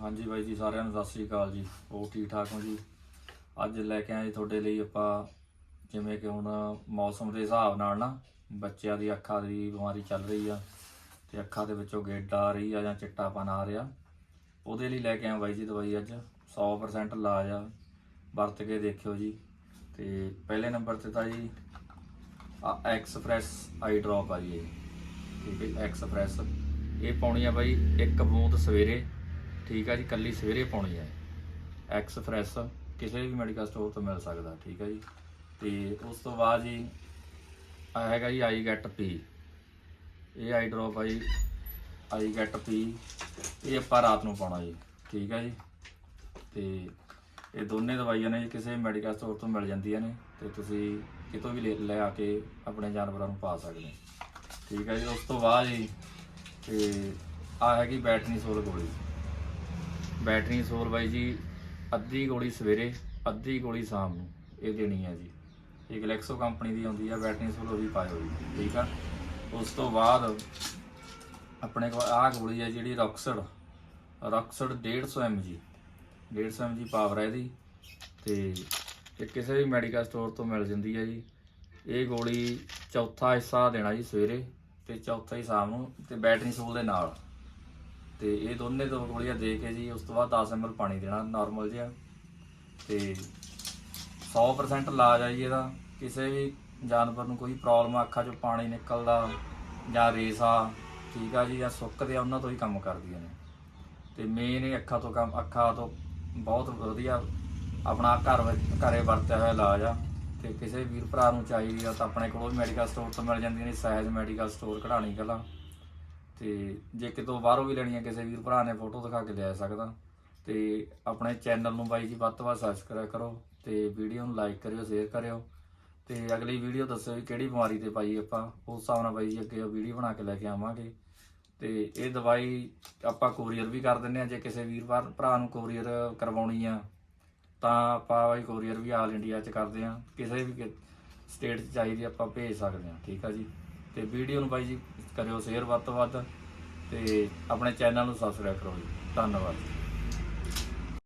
ਹਾਂਜੀ ਬਾਈ ਜੀ, ਸਾਰਿਆਂ ਨੂੰ ਸਤਿ ਸ੍ਰੀ ਅਕਾਲ ਜੀ। ਹੋਰ ਠੀਕ ਠਾਕ ਹੋ ਜੀ? ਅੱਜ ਲੈ ਕੇ ਆਏ ਤੁਹਾਡੇ ਲਈ ਆਪਾਂ, ਜਿਵੇਂ ਕਿ ਹੁਣ ਮੌਸਮ ਦੇ ਹਿਸਾਬ ਨਾਲ ਨਾ, ਬੱਚਿਆਂ ਦੀ ਅੱਖਾਂ ਦੀ ਬਿਮਾਰੀ ਚੱਲ ਰਹੀ ਆ, ਤੇ ਅੱਖਾਂ ਦੇ ਵਿੱਚੋਂ ਗੇਡ ਆ ਰਹੀ ਆ ਜਾਂ ਚਿੱਟਾਪਨ ਆ ਰਿਹਾ। ਉਹਦੇ ਲਈ ਲੈ ਕੇ ਆਏ ਬਾਈ ਜੀ ਦਵਾਈ ਅੱਜ 100% ਇਲਾਜ ਆ, ਵਰਤ ਕੇ ਦੇਖਿਓ ਜੀ। ਤੇ ਪਹਿਲੇ ਨੰਬਰ ਤੇ ਤਾਂ ਜੀ, ਆ ਐਕਸਪ੍ਰੈਸ ਆਈ ਡ੍ਰੌਪ ਆ ਜੀ ਠੀਕ ਹੈ ਐਕਸਪ੍ਰੈਸ। ਇਹ ਪਾਉਣੀ ਆ ਬਾਈ ਇੱਕ ਬੂੰਦ ਸਵੇਰੇ ਠੀਕ ਆ ਜੀ, ਕੱਲੀ ਸਵੇਰੇ ਪਾਉਣੀ ਹੈ ਐਕਸਪ੍ਰੈਸ ਕਿਸੇ ਵੀ ਮੈਡੀਕਲ ਸਟੋਰ ਤੋਂ ਮਿਲ ਸਕਦਾ, ਠੀਕ ਹੈ ਜੀ। ਤੇ ਉਸ ਤੋਂ ਬਾਅਦ ਜੀ ਆ ਹੈਗਾ ਜੀ ਆਈ ਗੈਟ ਪੀ ਇਹ ਆਈ ਡ੍ਰੌਪ ਆ ਜੀ ਆਈ ਗੈਟ ਪੀ ਇਹ ਆਪਾਂ ਰਾਤ ਨੂੰ ਪਾਉਣਾ ਜੀ, ਠੀਕ ਹੈ ਜੀ। ਤੇ ਇਹ ਦੋਨੇ ਦਵਾਈਆਂ ਨੇ ਜੀ ਕਿਸੇ ਮੈਡੀਕਲ ਸਟੋਰ ਤੋਂ ਮਿਲ ਜਾਂਦੀਆਂ ਨੇ, ਤੇ ਤੁਸੀਂ ਕਿਤੋਂ ਵੀ ਲੈ ਲੈ ਆ ਕੇ ਆਪਣੇ ਜਾਨਵਰਾਂ ਨੂੰ ਪਾ ਸਕਦੇ ਠੀਕ ਹੈ ਜੀ, ਉਸ ਤੋਂ ਬਾਅਦ ਜੀ, ਤੇ ਆ ਹੈਗੀ ਬੈਟਰੀ ਸੋਲ ਗੋਲੀ। ਬੈਟਰੀ ਸੋਲ ਬਾਈ ਜੀ, ਅੱਧੀ ਗੋਲੀ ਸਵੇਰੇ, ਅੱਧੀ ਗੋਲੀ ਸ਼ਾਮ ਨੂੰ, ਇਹ ਦੇਣੀ ਹੈ ਜੀ। ਇਹ ਗਲੈਕਸੋ ਕੰਪਨੀ ਦੀ ਆਉਂਦੀ ਆ, ਬੈਟਰੀ ਸੋਲ ਉਹ ਵੀ ਪਾਇਓ ਜੀ, ਠੀਕ ਆ? ਉਸ ਤੋਂ ਬਾਅਦ ਆਪਣੇ ਕੋਲ ਆਹ ਗੋਲੀ ਹੈ ਜਿਹੜੀ Roxid Roxid 150 mg 150 mg power ਹੈ ਇਹਦੀ, ਤੇ ਇਹ ਕਿਸੇ ਵੀ ਮੈਡੀਕਲ ਸਟੋਰ ਤੋਂ ਮਿਲ ਜਾਂਦੀ ਹੈ ਜੀ। ਇਹ ਗੋਲੀ ਚੌਥਾ ਹਿੱਸਾ ਦੇਣਾ ਜੀ ਸਵੇਰੇ, ਤੇ ਚੌਥਾ ਹੀ ਸ਼ਾਮ ਨੂੰ, ਤੇ ਬੈਟਰੀ ਸੋਲ ਦੇ ਨਾਲ। ਤੇ ਇਹ ਦੋਨੇ ਦੋ ਗੋਲੀਆਂ ਦੇ ਕੇ ਜੀ ਉਸ ਤੋਂ ਬਾਅਦ 10 ml ਪਾਣੀ ਦੇਣਾ ਨਾਰਮਲ ਜਿਹਾ। ਤੇ 100% ਇਲਾਜ ਆ ਜੀ ਇਹਦਾ। ਕਿਸੇ ਵੀ ਜਾਨਵਰ ਨੂੰ ਕੋਈ ਪ੍ਰੋਬਲਮ ਅੱਖਾਂ 'ਚੋਂ ਪਾਣੀ ਨਿਕਲਦਾ ਜਾਂ ਰੇਸਾ ਠੀਕ ਆ ਜੀ, ਜਾਂ ਸੁੱਕਦੇ ਆ, ਉਹਨਾਂ ਤੋਂ ਹੀ ਕੰਮ ਕਰਦੀਆਂ ਨੇ। ਤੇ ਮੇਨ ਇਹ ਅੱਖਾਂ ਤੋਂ ਕੰਮ, ਅੱਖਾਂ ਤੋਂ ਬਹੁਤ ਵਧੀਆ ਆਪਣਾ ਘਰ ਵਿੱਚ, ਘਰੇ ਵਰਤਿਆ ਹੋਇਆ ਇਲਾਜ ਆ। ਤੇ ਕਿਸੇ ਵੀਰ ਭਰਾ ਨੂੰ ਚਾਹੀਦੀ ਆ ਤਾਂ ਆਪਣੇ ਕੋਲ ਮੈਡੀਕਲ ਸਟੋਰ ਤੋਂ ਮਿਲ ਜਾਂਦੀਆਂ ਨੇ ਸਹਿਜ ਮੈਡੀਕਲ ਸਟੋਰ ਕਢਾਣੀ ਕਲਾ ਤੇ ਜੇ ਕਿਤੋਂ ਬਾਹਰੋਂ ਵੀ ਲੈਣੀ ਆ ਕਿਸੇ ਵੀਰ ਭਰਾ ਨੇ ਫੋਟੋ ਦਿਖਾ ਕੇ ਲੈ ਸਕਦਾ। ਤੇ ਆਪਣੇ ਚੈਨਲ ਨੂੰ ਬਾਈ ਜੀ ਵੱਧ ਤੋਂ ਵੱਧ ਸਬਸਕ੍ਰਾਈਬ ਕਰੋ ਤੇ ਵੀਡੀਓ ਨੂੰ ਲਾਈਕ ਕਰਿਓ ਸ਼ੇਅਰ ਕਰਿਓ। ਤੇ ਅਗਲੀ ਵੀਡੀਓ ਦੱਸਿਓ ਵੀ ਕਿਹੜੀ ਬਿਮਾਰੀ ਤੇ ਪਾਈ ਆਪਾਂ। ਉਸ ਹਿਸਾਬ ਨਾਲ ਬਾਈ ਜੀ ਅੱਗੇ ਵੀਡੀਓ ਬਣਾ ਕੇ ਲੈ ਕੇ ਆਵਾਂਗੇ। ਤੇ ਇਹ ਦਵਾਈ ਆਪਾਂ ਕੋਰੀਅਰ ਵੀ ਕਰ ਦਿੰਨੇ ਆ ਜੇ ਕਿਸੇ ਵੀਰ ਭਰ- ਭਰਾ ਨੂੰ ਕੋਰੀਅਰ ਕਰਵਾਉਣੀ ਆ, ਤਾਂ ਆਪਾਂ ਬਾਈ ਕੋਰੀਅਰ ਵੀ ਆਲ ਇੰਡੀਆ ਚ ਕਰਦੇ ਆ ਕਿਸੇ ਵੀ ਸਟੇਟ ਚ ਚਾਹੀਦੀ ਆਪਾਂ ਭੇਜ ਸਕਦੇ ਆ ਠੀਕ ਆ ਜੀ? ਤੇ ਵੀਡੀਓ ਨੂੰ ਬਾਈ ਜੀ ਕਰਿਓ ਸ਼ੇਅਰ ਵੱਧ ਤੋਂ ਵੱਧ ਤੇ ਆਪਣੇ ਚੈਨਲ ਨੂੰ ਸਬਸਕ੍ਰਾਈਬ ਕਰੋ ਜੀ। ਧੰਨਵਾਦ।